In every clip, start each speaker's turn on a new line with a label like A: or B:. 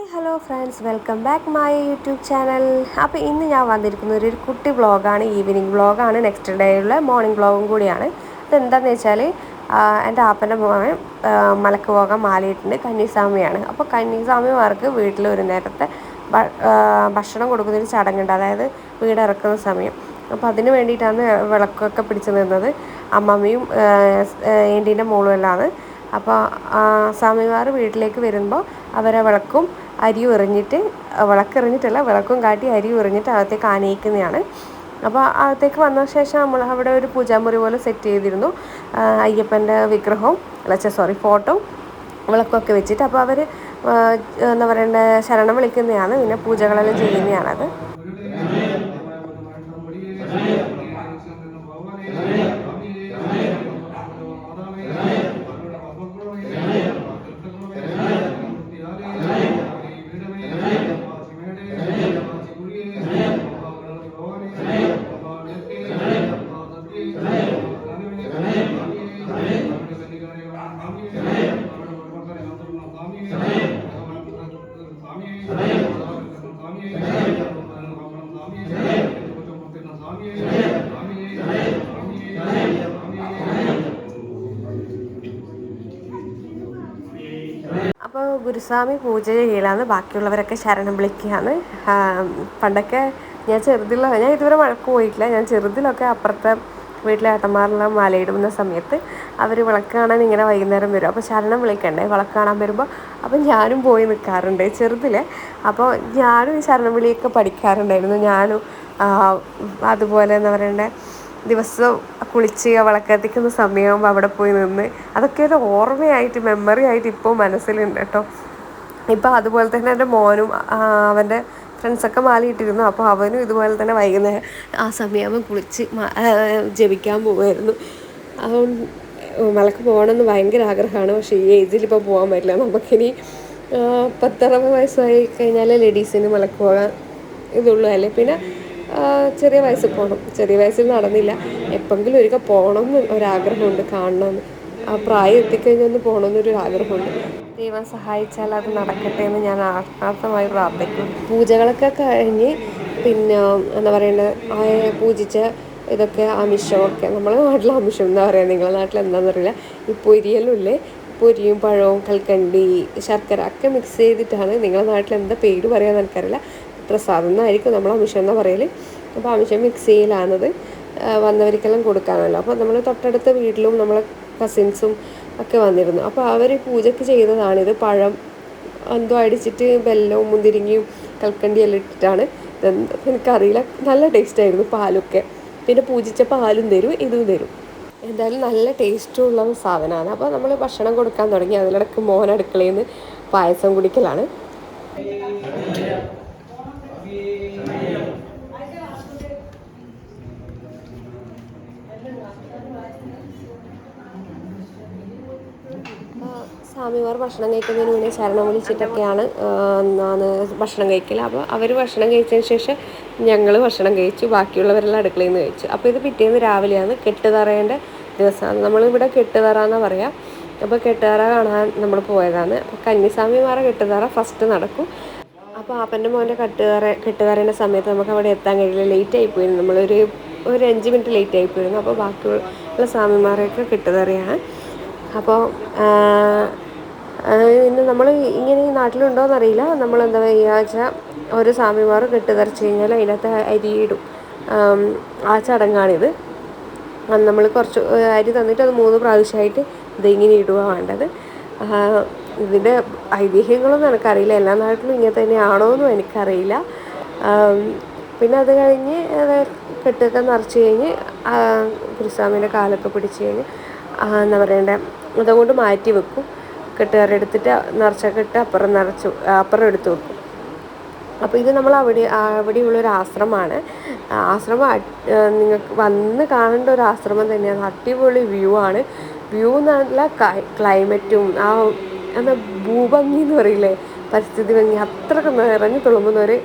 A: Hi hello friends welcome back my YouTube channel അപ്പോൾ ഇന്ന് ഞാൻ വന്നിരിക്കുന്ന ഒരു കുട്ടി വ്ളോഗാണ് ഈവനിങ് വ്ളോഗാണ് നെക്സ്റ്റ് ഡേ ഉള്ള മോർണിംഗ് വ്ളോഗും കൂടിയാണ്. അതെന്താണെന്ന് വെച്ചാൽ എന്റെ ആപ്പന്റെ മോൻ മലക്ക് പോകാൻ മാലയിട്ടുണ്ട് കന്നിസ്വാമിയാണ്. അപ്പോൾ കന്നിസ്വാമിമാർക്ക് വീട്ടിൽ ഒരു നേരത്തെ ഭക്ഷണം കൊടുക്കുന്നൊരു ചടങ്ങുണ്ട്. അതായത് വീട് ഇറക്കുന്ന സമയം. അപ്പോൾ അതിന് വേണ്ടിയിട്ടാണ് വിളക്കൊക്കെ പിടിച്ചു നിന്നത്. അമ്മമ്മയും ഏണ്ടീന്റെ മോളും എല്ലാമാണ് അപ്പോൾ സ്വാമിമാർ വീട്ടിലേക്ക് വരുമ്പോൾ അവരെ വിളക്കും അരിയും ഉറിഞ്ഞിട്ട് വിളക്കെറിഞ്ഞിട്ടല്ല വിളക്കും കാട്ടി അരി ഉറിഞ്ഞിട്ട് അകത്തേക്ക് ആനയിക്കുന്നതാണ്. അപ്പോൾ അകത്തേക്ക് വന്ന ശേഷം നമ്മൾ അവിടെ ഒരു പൂജാമുറി പോലെ സെറ്റ് ചെയ്തിരുന്നു. അയ്യപ്പന്റെ വിഗ്രഹവും അല്ല സോറി ഫോട്ടോ വിളക്കൊക്കെ വെച്ചിട്ട്. അപ്പോൾ അവർ എന്താ പറയണ്ടേ ശരണം വിളിക്കുന്നതാണ്. പിന്നെ പൂജകളെല്ലാം ചെയ്യുന്നതാണത് അപ്പോൾ ഗുരുസ്വാമി പൂജ ചെയ്യലാണ് ബാക്കിയുള്ളവരൊക്കെ ശരണം വിളിക്കുകയാണ്. പണ്ടൊക്കെ ഞാൻ ചെറുതിലോ ഞാൻ ഇതുവരെ വഴക്ക് പോയിട്ടില്ല. ഞാൻ ചെറുതിലൊക്കെ അപ്പുറത്തെ വീട്ടിലെ ഏട്ടന്മാരെല്ലാം മലയിടുന്ന സമയത്ത് അവർ വിളക്ക് കാണാൻ ഇങ്ങനെ വൈകുന്നേരം വരും. അപ്പോൾ ശരണം വിളിക്കണ്ടേ? വിളക്ക് കാണാൻ വരുമ്പോൾ അപ്പം ഞാനും പോയി നിൽക്കാറുണ്ട് ചെറുതിൽ അപ്പോൾ ഞാനും ഈ ശരണം വിളിയൊക്കെ പഠിക്കാറുണ്ടായിരുന്നു. ഞാനും അതുപോലെ എന്താ പറയണ്ടേ? ദിവസവും കുളിച്ച് വിളക്കത്തിക്കുന്ന സമയമാകുമ്പോൾ അവിടെ പോയി നിന്ന് അതൊക്കെ ഒരു ഓർമ്മയായിട്ട് മെമ്മറി ആയിട്ട് ഇപ്പോൾ മനസ്സിലുണ്ട് കേട്ടോ. ഇപ്പോൾ അതുപോലെ തന്നെ എന്റെ മോനും അവന്റെ ഫ്രണ്ട്സൊക്കെ മാലയിട്ടിരുന്നു അപ്പോൾ അവനും ഇതുപോലെ തന്നെ വൈകുന്നേരം ആ സമയമാകുമ്പോൾ കുളിച്ച് ജപിക്കാൻ പോകുമായിരുന്നു അതുകൊണ്ട് മലക്ക് പോകണമെന്ന് ഭയങ്കര ആഗ്രഹമാണ്. പക്ഷേ ഈ ഏജിൽ ഇപ്പോൾ പോകാൻ പറ്റില്ല. നമുക്കിനി പത്തറുപത് വയസ്സായി കഴിഞ്ഞാൽ ലേഡീസിന് മലക്ക് പോകാൻ ഇതുള്ളൂ. അല്ലേ? പിന്നെ ചെറിയ വയസ്സിൽ പോകണം ചെറിയ വയസ്സിൽ നടന്നില്ല. എപ്പെങ്കിലും ഒരിക്കൽ പോകണം എന്ന് ഒരാഗ്രഹമുണ്ട് കാണണമെന്ന് ആ പ്രായം എത്തിക്കഴിഞ്ഞാൽ ഒന്ന് പോകണമെന്നൊരു ആഗ്രഹമുണ്ട്. ദൈവം സഹായിച്ചാൽ അത് നടക്കട്ടെ എന്ന് ഞാൻ ആത്മാർത്ഥമായി പ്രാർത്ഥിക്കും പൂജകളൊക്കെ കഴിഞ്ഞ് പിന്നെ എന്താ പറയണ്ടത് പൂജിച്ച ഇതൊക്കെ അമിഷമൊക്കെ നമ്മളെ നാട്ടിൽ അമിഷം എന്താ പറയുക നിങ്ങളുടെ നാട്ടിൽ എന്താണെന്നറിയില്ല ഈ പൊരിയലുമില്ലേ പൊരിയും പഴവും കൽക്കണ്ടി ശർക്കര ഒക്കെ മിക്സ് ചെയ്തിട്ടാണ് നിങ്ങളുടെ നാട്ടിൽ എന്താ പേര് പറയാമെന്ന് എനിക്കറിയില്ല. പ്രസാദം എന്നായിരിക്കും നമ്മൾ അമിഷം എന്നാ പറയൽ അപ്പോൾ അമിഷം മിക്സ് ചെയ്യലാണത്. ആ, വന്നവർക്കെല്ലാം കൊടുക്കാനല്ലോ. അപ്പോൾ നമ്മൾ തൊട്ടടുത്ത വീട്ടിലും നമ്മളെ കസിൻസും ഒക്കെ വന്നിരുന്നു. അപ്പോൾ അവർ പൂജയ്ക്ക് ചെയ്തതാണിത് പഴം എന്തോ അടിച്ചിട്ട് ബെല്ലവും മുന്തിരിങ്ങയും കൽക്കണ്ടിയെല്ലാം ഇട്ടിട്ടാണ്. എനിക്കറിയില്ല. നല്ല ടേസ്റ്റ് ആയിരുന്നു പാലൊക്കെ. പിന്നെ പൂജിച്ച പാലും തരും ഇതും തരും. എന്തായാലും നല്ല ടേസ്റ്റുള്ള സാധനമാണ് അപ്പോൾ നമ്മൾ ഭക്ഷണം കൊടുക്കാൻ തുടങ്ങി. അതിലിടക്ക് മോൻ അടുക്കളയിൽ നിന്ന് പായസം കുടിക്കലാണ്. സ്വാമിമാർ ഭക്ഷണം കഴിക്കുന്നതിന് മുന്നേ ശരണം വിളിച്ചിട്ടൊക്കെയാണ് ഭക്ഷണം കഴിക്കൽ അപ്പോൾ അവർ ഭക്ഷണം കഴിച്ചതിന് ശേഷം ഞങ്ങൾ ഭക്ഷണം കഴിച്ചു ബാക്കിയുള്ളവരെല്ലാം അടുക്കളയിൽ നിന്ന് കഴിച്ചു. അപ്പോൾ ഇത് പിറ്റേന്ന് രാവിലെയാണ് കെട്ടുതറേന്റെ ദിവസമാണ് നമ്മളിവിടെ കെട്ടുതറ എന്നാണ് പറയുക അപ്പോൾ കെട്ടുതറ കാണാൻ നമ്മൾ പോയതാണ്. അപ്പോൾ കന്നിസ്വാമിമാരെ കെട്ടുതറ ഫസ്റ്റ് നടക്കും. അപ്പോൾ ആപ്പന്റെ മോന്റെ കെട്ടുതറ കെട്ടുതറേന്റെ സമയത്ത് നമുക്ക് അവിടെ എത്താൻ കഴിയില്ല. ലേറ്റ് ആയിപ്പോയിരുന്നു നമ്മളൊരു ഒരു അഞ്ച് മിനിറ്റ് ലേറ്റ് ആയിപ്പോയിരുന്നു അപ്പോൾ ബാക്കിയുള്ള സ്വാമിമാരെയൊക്കെ കെട്ടുതറയാണ്. അപ്പോൾ പിന്നെ നമ്മൾ ഇങ്ങനെ ഈ നാട്ടിലുണ്ടോയെന്ന് അറിയില്ല നമ്മൾ എന്താ ചെയ്യുക ആഴ്ച ഓരോ സ്വാമിമാർ കെട്ടുതറച്ച് കഴിഞ്ഞാൽ അതിനകത്ത് അരിയിടും. ആം, ചടങ്ങാണിത്. നമ്മൾ കുറച്ച് അരി തന്നിട്ട് അത് മൂന്ന് പ്രാവശ്യമായിട്ട് ഇതിങ്ങനെ ഇടുക വേണ്ടത്. ഇതിന്റെ ഐതിഹ്യങ്ങളൊന്നും എനിക്കറിയില്ല. എല്ലാ നാട്ടിലും ഇങ്ങനെ തന്നെയാണോ എന്നും എനിക്കറിയില്ല പിന്നെ അത് കഴിഞ്ഞ് കെട്ടൊക്കെ നിറച്ച് കഴിഞ്ഞ് കുരുസ്വാമിന്റെ കാലൊക്കെ പിടിച്ച് കഴിഞ്ഞ് എന്താ പറയണ്ടേ അതുകൊണ്ട് മാറ്റി വെക്കും. കെട്ടുകാരെ എടുത്തിട്ട് നിറച്ചൊക്കെ ഇട്ട് അപ്പുറം നിറച്ചു അപ്പുറം എടുത്തു വെക്കും. അപ്പോൾ ഇത് നമ്മൾ അവിടെ അവിടെയുള്ളൊരു ആശ്രമമാണ്. ആശ്രമം നിങ്ങൾക്ക് വന്ന് കാണേണ്ട ഒരു ആശ്രമം തന്നെയാണ്. അടിപൊളി വ്യൂ ആണ്. വ്യൂ നല്ല ക്ലൈമറ്റും ആ എന്താ ഭൂഭംഗി എന്ന് പറയില്ലേ? പരിസ്ഥിതി ഭംഗി അത്രയ്ക്ക് നിറഞ്ഞു തുളുമ്പുന്ന ഒരു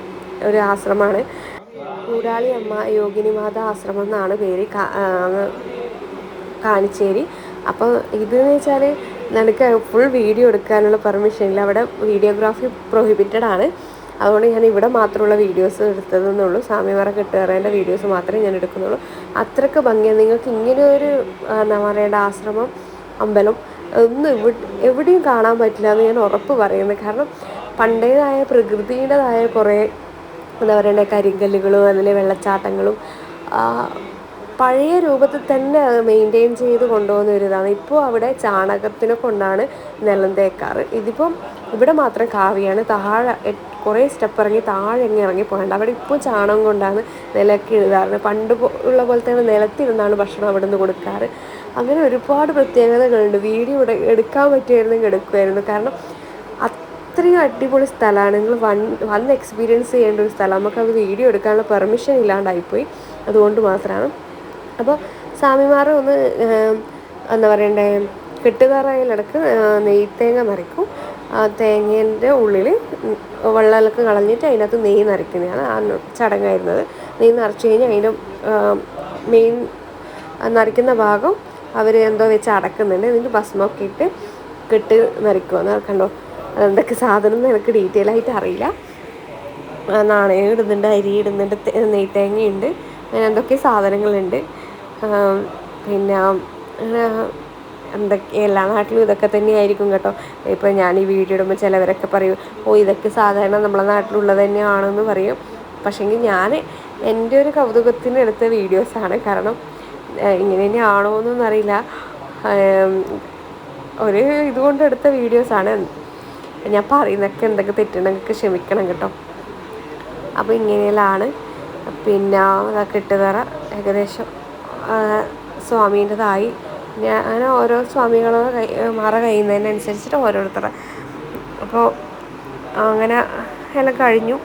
A: ഒരു ആശ്രമമാണ്. കൂടാളി അമ്മ യോഗിനി മാത ആശ്രമം എന്നാണ് പേര് കാണിച്ചേരി. അപ്പോൾ ഇതെന്ന് വെച്ചാൽ എനിക്ക് ഫുൾ വീഡിയോ എടുക്കാനുള്ള പെർമിഷൻ ഇല്ല. അവിടെ വീഡിയോഗ്രാഫി പ്രൊഹിബിറ്റഡ് ആണ്. അതുകൊണ്ട് ഞാൻ ഇവിടെ മാത്രമുള്ള വീഡിയോസ് എടുത്തതെന്നുള്ളൂ. സ്വാമിമാരെ കെട്ടുകയറേന്റെ വീഡിയോസ് മാത്രമേ ഞാൻ എടുക്കുന്നുള്ളൂ. അത്രയ്ക്ക് ഭംഗിയാണ് നിങ്ങൾക്ക് ഇങ്ങനെ ഒരു എന്താ പറയേണ്ട ആശ്രമം അമ്പലം ഒന്നും ഇവി എവിടെയും കാണാൻ പറ്റില്ല എന്ന് ഞാൻ ഉറപ്പ് പറയുന്നത് കാരണം പണ്ടേതായ പ്രകൃതിയുടേതായ കുറേ എന്താ പറയണ്ടേ കരിങ്കല്ലുകളും അതിലെ വെള്ളച്ചാട്ടങ്ങളും പഴയ രൂപത്തിൽ തന്നെ അത് മെയിന്റെയിൻ ചെയ്ത് കൊണ്ടുപോകുന്ന ഒരു ഇതാണ്. ഇപ്പോൾ അവിടെ ചാണകത്തിനെ കൊണ്ടാണ് നിലം തേക്കാറ്. ഇതിപ്പം ഇവിടെ മാത്രം കാവിയാണ്. താഴെ കുറേ സ്റ്റെപ്പ് ഇറങ്ങി താഴെ ഇറങ്ങി ഇറങ്ങി പോകേണ്ട. അവിടെ ഇപ്പോൾ ചാണകം കൊണ്ടാണ് നിലയ്ക്ക് എഴുതാറ് പണ്ട് ഉള്ള പോലെ തന്നെ നിലത്തിരുന്നാണ് ഭക്ഷണം അവിടെ നിന്ന് കൊടുക്കാറ്. അങ്ങനെ ഒരുപാട് പ്രത്യേകതകളുണ്ട്. വീഡിയോ എടുക്കാൻ പറ്റുമായിരുന്നെങ്കിൽ എടുക്കുമായിരുന്നു കാരണം അത്രയും അടിപൊളി സ്ഥലമാണ്. നിങ്ങൾ വൺ വന്ന് എക്സ്പീരിയൻസ് ചെയ്യേണ്ട ഒരു സ്ഥലം. നമുക്കത് വീഡിയോ എടുക്കാനുള്ള പെർമിഷൻ ഇല്ലാണ്ടായിപ്പോയി. അതുകൊണ്ട് മാത്രമാണ് അപ്പോൾ സ്വാമിമാർ ഒന്ന് എന്താ പറയണ്ടേ കെട്ടുതാറായിലിടക്ക് നെയ്ത്തേങ്ങ നിറയ്ക്കും ആ തേങ്ങേന്റെ ഉള്ളിൽ വെള്ളമൊക്കെ കളഞ്ഞിട്ട് അതിനകത്ത് നെയ്യ് നിറയ്ക്കുന്നതാണ് ആ ചടങ്ങായിരുന്നത്. നെയ്യ് നിറച്ച് കഴിഞ്ഞാൽ അതിന്റെ മെയിൻ നിറയ്ക്കുന്ന ഭാഗം അവർ എന്തോ വെച്ച് അടക്കുന്നുണ്ട്. എന്നിട്ട് ഭസ്മമൊക്കെ ഇട്ട് കെട്ട് നിറയ്ക്കുമെന്ന് കണ്ടോ? അതെന്തൊക്കെ സാധനം എന്ന് എനിക്ക് ഡീറ്റെയിൽ ആയിട്ട് അറിയില്ല. നാണയം ഇടുന്നുണ്ട് അരി ഇടുന്നുണ്ട് നെയ്ത്തേങ്ങയുണ്ട് അങ്ങനെ എന്തൊക്കെ സാധനങ്ങളുണ്ട്. പിന്നെ എന്തൊക്കെ എല്ലാ നാട്ടിലും ഇതൊക്കെ തന്നെയായിരിക്കും കേട്ടോ. ഇപ്പോൾ ഞാൻ ഈ വീഡിയോ ഇടുമ്പോൾ ചിലവരൊക്കെ പറയും ഓ ഇതൊക്കെ സാധാരണ നമ്മളെ നാട്ടിലുള്ളത് തന്നെയാണെന്ന് പറയും. പക്ഷേങ്കിൽ ഞാൻ എന്റെ ഒരു കൗതുകത്തിന് എടുത്ത വീഡിയോസാണ്. കാരണം ഇങ്ങനെ തന്നെയാണോ എന്നൊന്നും അറിയില്ല. ഒരു ഇതുകൊണ്ട് എടുത്ത വീഡിയോസാണ്. ഞാൻ പറയുന്നതൊക്കെ എന്തൊക്കെ തെറ്റുണ്ടെങ്കിൽ ക്ഷമിക്കണം കേട്ടോ. അപ്പോൾ ഇങ്ങനെയെല്ലാം പിന്നെ കെട്ടുതറ ഏകദേശം. സ്വാമീന്റെതായി. ഞാൻ ഓരോ സ്വാമികൾ കൈ മാറ കഴിയുന്നതിനനുസരിച്ചിട്ട് ഓരോരുത്തരുടെ അപ്പോൾ അങ്ങനെ എല്ലാം കഴിഞ്ഞു.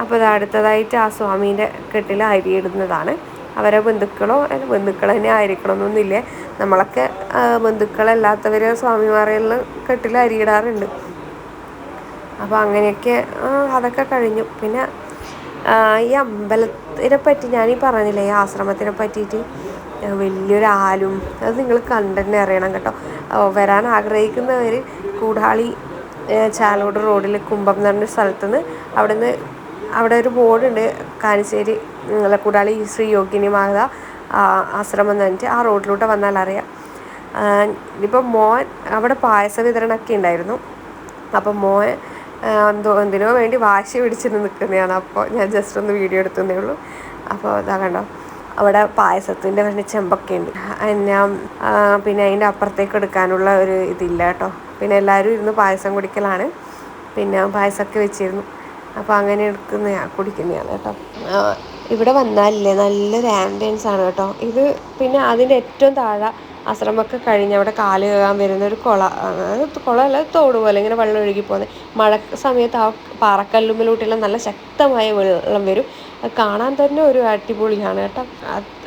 A: അപ്പോൾ ഇത് അടുത്തതായിട്ട് ആ സ്വാമീന്റെ കെട്ടിൽ അരി ഇടുന്നതാണ്. അവരെ ബന്ധുക്കളോ ബന്ധുക്കൾ തന്നെ ആയിരിക്കണമെന്നൊന്നുമില്ല. നമ്മളൊക്കെ ബന്ധുക്കളല്ലാത്തവർ സ്വാമിമാരെല്ലാം കെട്ടിൽ അരിയിടാറുണ്ട് അപ്പോൾ അങ്ങനെയൊക്കെ അതൊക്കെ കഴിഞ്ഞു. പിന്നെ ഈ അമ്പലത്തിനെ പറ്റി ഞാനീ പറഞ്ഞില്ലേ ഈ ആശ്രമത്തിനെ പറ്റിയിട്ട്? വലിയൊരാലും അത് നിങ്ങൾ കണ്ടെന്നെ അറിയണം കേട്ടോ. വരാൻ ആഗ്രഹിക്കുന്നവർ കൂടാളി ചാലോട് റോഡിൽ കുമ്പം എന്ന് പറഞ്ഞ സ്ഥലത്ത് നിന്ന് അവിടെ നിന്ന് അവിടെ ഒരു ബോർഡുണ്ട് കാനിശ്ശേരി നിങ്ങളെ കൂടാളി ശ്രീ യോഗിനി മാത ആശ്രമം എന്ന് പറഞ്ഞിട്ട് ആ റോഡിലൂടെ വന്നാൽ അറിയാം. ഇപ്പം മോൻ അവിടെ പായസ വിതരണമൊക്കെ ഉണ്ടായിരുന്നു. അപ്പം മോൻ എന്തോ എന്തിനോ വേണ്ടി വാശി പിടിച്ചിട്ട് നിൽക്കുന്നതാണ്. അപ്പോൾ ഞാൻ ജസ്റ്റ് ഒന്ന് വീഡിയോ എടുത്തതേ ഉള്ളൂ. അപ്പോൾ ഇതാ കണ്ടോ അവിടെ പായസത്തിന്റെ പറഞ്ഞ ചെമ്പൊക്കെ ഉണ്ട്. ഞാൻ പിന്നെ അതിന്റെ അപ്പുറത്തേക്ക് എടുക്കാനുള്ള ഒരു ഇതില്ല കേട്ടോ. പിന്നെ എല്ലാവരും ഇരുന്ന് പായസം കുടിക്കലാണ്. പിന്നെ പായസമൊക്കെ വെച്ചിരുന്നു. അപ്പോൾ അങ്ങനെ എടുക്കുന്ന കുടിക്കുന്നതാണ് കേട്ടോ. ഇവിടെ വന്നാലില്ലേ നല്ലൊരു ആംബിയൻസ് ആണ് കേട്ടോ. ഇത് പിന്നെ അതിന്റെ ഏറ്റവും താഴെ ആശ്രമമൊക്കെ കഴിഞ്ഞ് അവിടെ കാൽ കഴുകാൻ വരുന്ന ഒരു കുള അല്ല തോട് പോലെ ഇങ്ങനെ വെള്ളം ഒഴുകി പോകുന്നത് മഴ സമയത്ത് ആ പാറക്കല്ലുമ്പിലോട്ടുള്ള നല്ല ശക്തമായ വെള്ളം വരും. അത് കാണാൻ തന്നെ ഒരു അടിപൊളിയാണ് കേട്ടോ.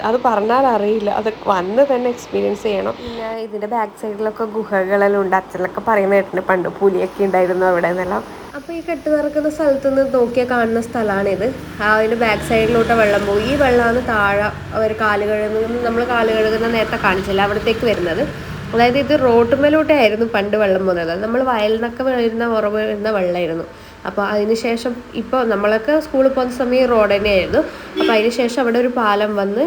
A: അത് പറഞ്ഞാൽ അറിയില്ല. അത് വന്ന് തന്നെ എക്സ്പീരിയൻസ് ചെയ്യണം. പിന്നെ ഇതിന്റെ ബാക്ക് സൈഡിലൊക്കെ ഗുഹകളെല്ലാം ഉണ്ട്. അച്ഛനൊക്കെ പറയുന്ന കേട്ടിട്ടുണ്ട് പണ്ട് പുലിയൊക്കെ ഉണ്ടായിരുന്നു അവിടെ നിന്നെല്ലാം അപ്പോൾ ഈ കെട്ട് നിറക്കുന്ന സ്ഥലത്ത് നിന്ന് നോക്കിയാൽ കാണുന്ന സ്ഥലമാണിത് അതിന്റെ ബാക്ക് സൈഡിലോട്ട് വെള്ളം പോകും ഈ വെള്ളമാണ് താഴെ അവർ കാൽ കഴുകുന്ന നമ്മൾ കാൽ കഴുകുന്ന നേരത്തെ കാണിച്ചില്ല അവിടത്തേക്ക് വരുന്നത്. അതായത് ഇത് റോട്ടുമേലോട്ടായിരുന്നു പണ്ട് വെള്ളം പോകുന്നത് നമ്മൾ വയലിൽ നിന്നൊക്കെ വരുന്ന ഉറവ് വരുന്ന വെള്ളമായിരുന്നു അപ്പോൾ അതിനുശേഷം ഇപ്പോൾ നമ്മളൊക്കെ സ്കൂളിൽ പോകുന്ന സമയം റോഡ് തന്നെയായിരുന്നു. അപ്പോൾ അതിനുശേഷം അവിടെ ഒരു പാലം വന്ന്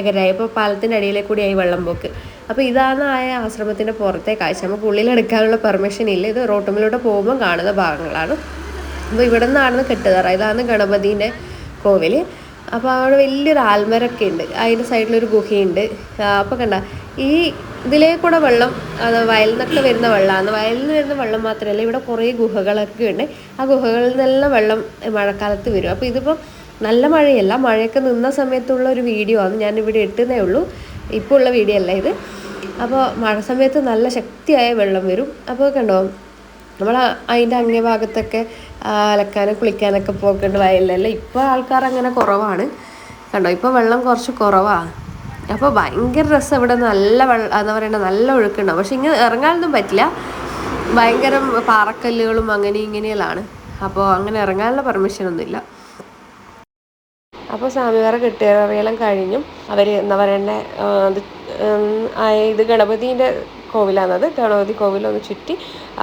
A: എകരായി. അപ്പോൾ പാലത്തിന്റെ അടിയിലെ കൂടിയായി വെള്ളം പോക്ക്. അപ്പോൾ ഇതാണ് ആ ആശ്രമത്തിന്റെ പുറത്തെ കാഴ്ച. നമുക്ക് ഉള്ളിലെടുക്കാനുള്ള പെർമിഷൻ ഇല്ല. ഇത് റോട്ടുമിലൂടെ പോകുമ്പോൾ കാണുന്ന ഭാഗങ്ങളാണ്. അപ്പോൾ ഇവിടെ നിന്നാണ് കെട്ടുതറ ഇതാണ് ഗണപതിന്റെ കോവിൽ അപ്പോൾ അവിടെ വലിയൊരു ആൽമരൊക്കെ ഉണ്ട്. അതിന്റെ സൈഡിലൊരു ഗുഹയുണ്ട്. അപ്പോൾ കണ്ട ഈ ഇതിലേ കൂടെ വെള്ളം അത് വയലിൽ നിന്നൊക്കെ വരുന്ന വെള്ളമാണ്. വയലിൽ നിന്ന് വരുന്ന വെള്ളം മാത്രമല്ല ഇവിടെ കുറേ ഗുഹകളൊക്കെ ഉണ്ട്. ആ ഗുഹകളിൽ നിന്നെല്ലാം വെള്ളം മഴക്കാലത്ത് വരും. അപ്പോൾ ഇതിപ്പം നല്ല മഴയല്ല മഴയൊക്കെ നിന്ന സമയത്തുള്ള ഒരു വീഡിയോ ആണ് ഞാനിവിടെ ഇട്ടുന്നേ ഉള്ളൂ. ഇപ്പോൾ ഉള്ള വീഡിയോ അല്ല ഇത്. അപ്പോൾ മഴ സമയത്ത് നല്ല ശക്തിയായ വെള്ളം വരും. അപ്പോൾ കണ്ടോ നമ്മൾ അതിന്റെ അങ്ങേ ഭാഗത്തൊക്കെ അലക്കാനും കുളിക്കാനൊക്കെ പോകേണ്ട വയലല്ലേ. ഇപ്പോൾ ആൾക്കാർ അങ്ങനെ കുറവാണ്. കണ്ടോ ഇപ്പോൾ വെള്ളം കുറച്ച് കുറവാണ് അപ്പോൾ ഭയങ്കര രസം ഇവിടെ. നല്ല വെള്ളം എന്താ പറയുക നല്ല ഒഴുക്കുണ്ടാവും പക്ഷെ ഇങ്ങനെ ഇറങ്ങാനൊന്നും പറ്റില്ല. ഭയങ്കര പാറക്കല്ലുകളും അങ്ങനെ ഇങ്ങനെയെല്ലാം അപ്പോൾ അങ്ങനെ ഇറങ്ങാനുള്ള പെർമിഷനൊന്നുമില്ല അപ്പോൾ സ്വാമിവാറ കെട്ടിയറിയെല്ലാം കഴിഞ്ഞും അവർ എന്താ പറയണ്ടേ ഇത് ഇത് ഗണപതിന്റെ കോവിലാണത് ഗണപതി കോവിലൊന്ന് ചുറ്റി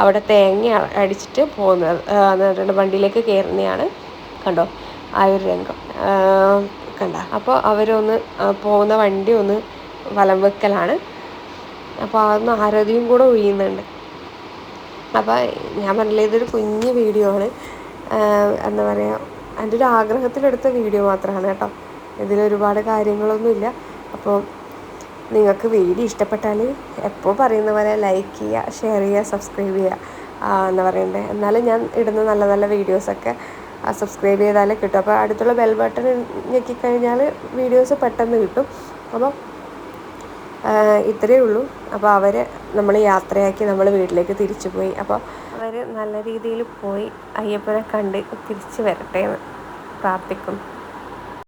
A: അവിടെ തേങ്ങ അടിച്ചിട്ട് പോകുന്നത്. എന്നിട്ട് വണ്ടിയിലേക്ക് കയറുന്നതാണ് കണ്ടോ? ആ ഒരു രംഗം. കണ്ട. അപ്പോൾ അവരൊന്ന് പോകുന്ന വണ്ടി ഒന്ന് വലം വെക്കലാണ്. അപ്പോൾ അതൊന്ന് ആരോഗ്യം കൂടെ ഒഴിയുന്നുണ്ട്. അപ്പോൾ ഞാൻ പറഞ്ഞില്ല ഇതൊരു കുഞ്ഞു വീഡിയോ ആണ്. എന്താ പറയുക എന്റെ ഒരു ആഗ്രഹത്തിലെടുത്ത വീഡിയോ മാത്രമാണ് കേട്ടോ. ഇതിലൊരുപാട് കാര്യങ്ങളൊന്നുമില്ല. അപ്പോൾ നിങ്ങൾക്ക് വീഡിയോ ഇഷ്ടപ്പെട്ടാൽ എപ്പോൾ പറയുന്ന പോലെ ലൈക്ക് ചെയ്യുക ഷെയർ ചെയ്യുക സബ്സ്ക്രൈബ് ചെയ്യുക എന്താ പറയണ്ടേ. എന്നാലും ഞാൻ ഇടുന്ന നല്ല നല്ല വീഡിയോസൊക്കെ സബ്സ്ക്രൈബ് ചെയ്താലേ കിട്ടും. അപ്പോൾ അടുത്തുള്ള ബെൽ ബട്ടൺ ഞെക്കിക്കഴിഞ്ഞാൽ വീഡിയോസ് പെട്ടെന്ന് കിട്ടും. അപ്പോൾ ഇത്രയേ ഉള്ളൂ. അപ്പോൾ അവർ നമ്മൾ യാത്രയാക്കി നമ്മൾ വീട്ടിലേക്ക് തിരിച്ചു പോയി അപ്പോൾ അവർ നല്ല രീതിയിൽ പോയി അയ്യപ്പനെ കണ്ട് തിരിച്ചു വരട്ടെ എന്ന് പ്രാർത്ഥിക്കുന്നു.